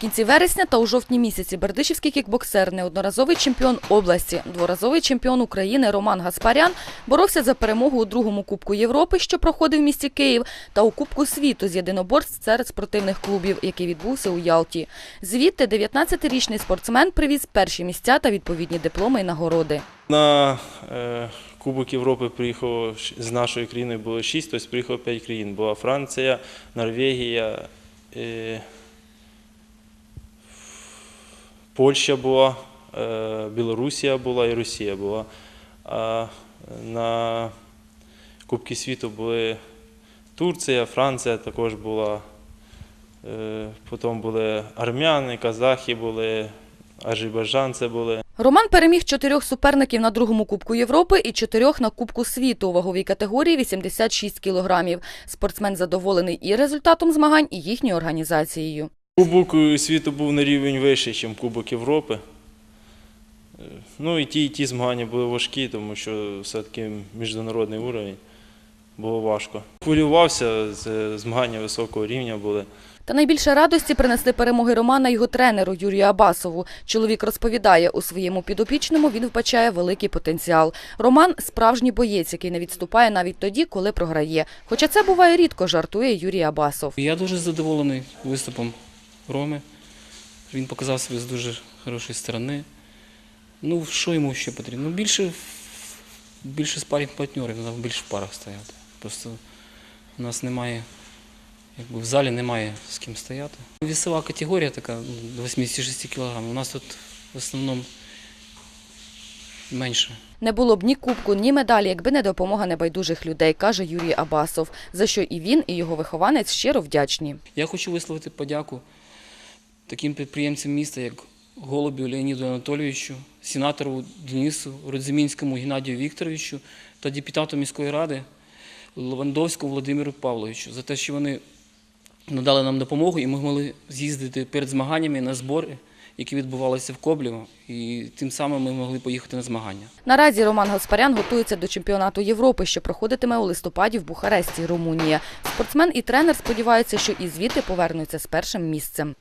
кінці вересня та у жовтні місяці бердичівський кікбоксер, неодноразовий чемпіон області, дворазовий чемпіон України Роман Гаспарян боровся за перемогу у другому Кубку Європи, що проходив в місті Київ, та у Кубку світу з єдиноборств серед спортивних клубів, який відбувся у Ялті. Звідти 19-річний спортсмен привіз перші місця та відповідні дипломи і нагороди. На е, Кубок Європи приїхало щ- з нашої країни було 6, тобто приїхало 5 країн. Була Франція, Норвегія, е, Польща була, е, Білорусія була і Росія була. А на Кубки світу були Турція, Франція також була. Е, Потім були армяни, казахи були, азербайджанці були. Роман переміг чотирьох суперників на другому Кубку Європи і чотирьох на Кубку світу у ваговій категорії 86 кілограмів. Спортсмен задоволений і результатом змагань, і їхньою організацією. Кубок е, світу був на рівень вищий, ніж Кубок Європи. Е, Ну і ті, і ті змагання були важкі, тому що все-таки міжнародний уровень було важко. Хвилювався, з- змагання високого рівня були. Та найбільше радості принесли перемоги Романа його тренеру Юрію Абасову. Чоловік розповідає, у своєму підопічному він вбачає великий потенціал. Роман – справжній боєць, який не відступає навіть тоді, коли програє. Хоча це буває рідко, жартує Юрій Абасов. Я дуже задоволений виступом Роми. Він показав себе з дуже хорошої сторони. Ну, що йому ще потрібно? Ну, більше, більше спарінг партнерів, треба більше в парах стояти. Просто у нас немає, якби в залі немає з ким стояти. Вісова категорія така ну, до 86 кг. У нас тут в основному менше. Не було б ні кубку, ні медалі, якби не допомога небайдужих людей, каже Юрій Абасов, за що і він, і його вихованець щиро вдячні. Я хочу висловити подяку таким підприємцям міста, як Голубю Леоніду Анатолійовичу, сенатору Денису Родзимінському Геннадію Вікторовичу та депутату міської ради Левандовському Володимиру Павловичу за те, що вони надали нам допомогу і ми могли з'їздити перед змаганнями на збори, які відбувалися в Коблєво, і тим самим ми могли поїхати на змагання. Наразі Роман Гаспарян готується до чемпіонату Європи, що проходитиме у листопаді в Бухаресті, Румунія. Спортсмен і тренер сподіваються, що і звідти повернуться з першим місцем.